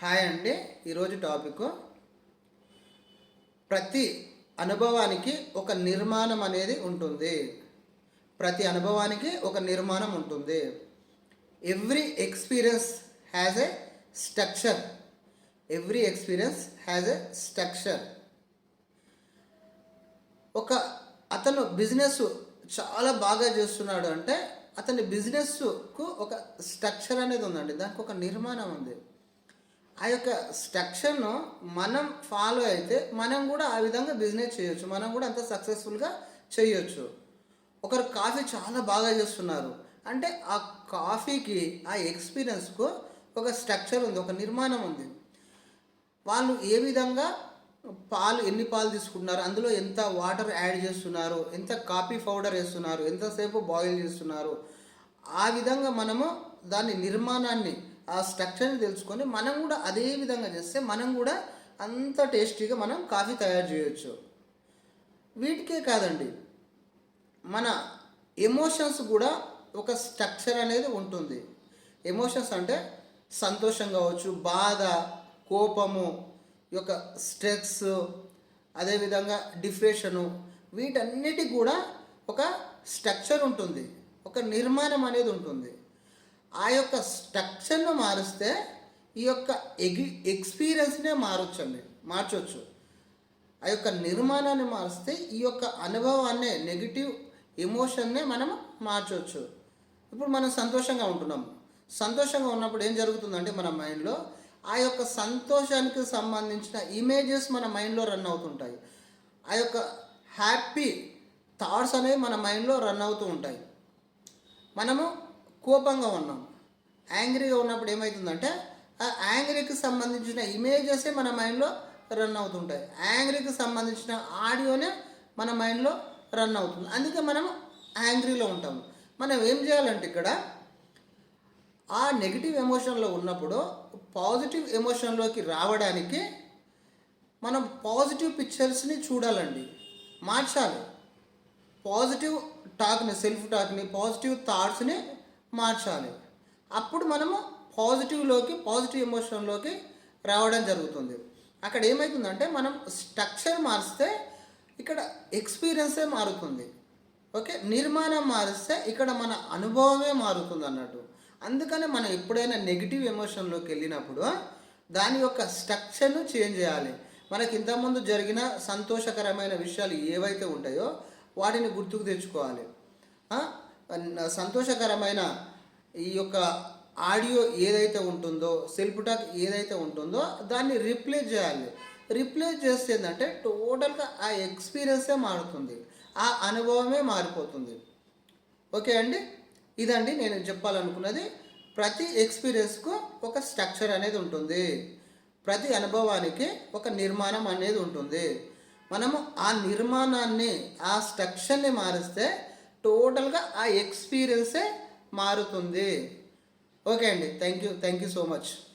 Hi అండి. ఈరోజు topic ప్రతి అనుభవానికి ఒక నిర్మాణం అనేది ఉంటుంది. ప్రతి అనుభవానికి ఒక నిర్మాణం ఉంటుంది. Every experience has a structure every experience has a structure ఒక అతను బిజినెస్ చాలా బాగా చేస్తున్నాడు అంటే అతని బిజినెస్కు ఒక స్ట్రక్చర్ అనేది ఉందండి. దానికి ఒక నిర్మాణం ఉంది. ఆ యొక్క స్ట్రక్చర్ను మనం ఫాలో అయితే మనం కూడా ఆ విధంగా బిజినెస్ చేయొచ్చు. మనం కూడా అంత సక్సెస్ఫుల్గా చేయొచ్చు. ఒకరు కాఫీ చాలా బాగా చేస్తున్నారు. అంటే ఆ కాఫీకి ఆ ఎక్స్పీరియన్స్కు ఒక స్ట్రక్చర్ ఉంది ఒక నిర్మాణం ఉంది. వాళ్ళు ఏ విధంగా పాలు ఎన్ని పాలు తీసుకుంటున్నారు అందులో ఎంత వాటర్ యాడ్ చేస్తున్నారు ఎంత కాఫీ పౌడర్ వేస్తున్నారు ఎంతసేపు బాయిల్ చేస్తున్నారు ఆ విధంగా మనము దాని నిర్మాణాన్ని ఆ స్ట్రక్చర్ని తెలుసుకొని మనం కూడా అదే విధంగా చేస్తే మనం కూడా అంత టేస్టీగా మనం కాఫీ తయారు చేయొచ్చు. వీటికే కాదండి మన ఎమోషన్స్ కూడా ఒక స్ట్రక్చర్ అనేది ఉంటుంది. ఎమోషన్స్ అంటే సంతోషం కావచ్చు బాధ కోపము ఈ యొక్క స్ట్రెస్ అదేవిధంగా డిప్రెషను వీటన్నిటికి కూడా ఒక స్ట్రక్చర్ ఉంటుంది. ఒక నిర్మాణం అనేది ఉంటుంది. ఆ యొక్క స్ట్రక్చర్ను మారిస్తే ఈ యొక్క ఎగి ఎక్స్పీరియన్స్నే మారొచ్చండి మార్చవచ్చు ఆ యొక్క నిర్మాణాన్ని మారిస్తే ఈ యొక్క అనుభవాన్నే నెగిటివ్ ఎమోషన్నే మనం మార్చవచ్చు ఇప్పుడు మనం సంతోషంగా ఉంటున్నాం. సంతోషంగా ఉన్నప్పుడు ఏం జరుగుతుందంటే మన మైండ్లో ఆ యొక్క సంతోషానికి సంబంధించిన ఇమేజెస్ మన మైండ్లో రన్ అవుతుంటాయి. ఆ యొక్క హ్యాపీ థాట్స్ అనేవి మన మైండ్లో రన్ అవుతూ ఉంటాయి. మనము కోపంగా ఉన్నాం. యాంగ్రీగా ఉన్నప్పుడు ఏమవుతుందంటే ఆ యాంగ్రీకి సంబంధించిన ఇమేజెసే మన మైండ్లో రన్ అవుతుంటాయి. యాంగ్రీకి సంబంధించిన ఆడియోనే మన మైండ్లో రన్ అవుతుంది. అందుకే మనం యాంగ్రీలో ఉంటాము మనం ఏం చేయాలంటే ఇక్కడ ఆ నెగిటివ్ ఎమోషన్లో ఉన్నప్పుడు పాజిటివ్ ఎమోషన్లోకి రావడానికి మనం పాజిటివ్ పిక్చర్స్ని చూడాలండి. మార్చాలి. పాజిటివ్ టాక్ని సెల్ఫ్ టాక్ని పాజిటివ్ థాట్స్ని మార్చాలి. అప్పుడు మనము పాజిటివ్లోకి పాజిటివ్ ఎమోషన్లోకి రావడం జరుగుతుంది. అక్కడ ఏమవుతుందంటే మనం స్ట్రక్చర్ మారిస్తే ఇక్కడ ఎక్స్పీరియన్సే మారుతుంది. ఓకే? నిర్మాణం మారిస్తే ఇక్కడ మన అనుభవమే మారుతుంది అన్నట్టు. అందుకనే మనం ఎప్పుడైనా నెగిటివ్ ఎమోషన్లోకి వెళ్ళినప్పుడు దాని యొక్క స్ట్రక్చర్ను చేంజ్ చేయాలి. మనకి ఇంతకుముందు జరిగిన సంతోషకరమైన విషయాలు ఏవైతే ఉంటాయో వాటిని గుర్తుకు తెచ్చుకోవాలి. సంతోషకరమైన ఈ యొక్క ఆడియో ఏదైతే ఉంటుందో సెల్ఫ్ టాక్ ఏదైతే ఉంటుందో దాన్ని రిప్లేస్ చేయాలి. రిప్లేస్ చేస్తే ఏంటంటే టోటల్గా ఆ ఎక్స్పీరియన్సే మారుతుంది. ఆ అనుభవమే మారిపోతుంది. ఓకే అండి? ఇదండి నేను చెప్పాలనుకున్నది. ప్రతి ఎక్స్పీరియన్స్కు ఒక స్ట్రక్చర్ అనేది ఉంటుంది. ప్రతి అనుభవానికి ఒక నిర్మాణం అనేది ఉంటుంది. మనము ఆ నిర్మాణాన్ని ఆ స్ట్రక్చర్ని మారిస్తే టోటల్గా ఆ ఎక్స్పీరియన్సే మారుతుంది. ఓకే అండి. Thank you. Thank you so much.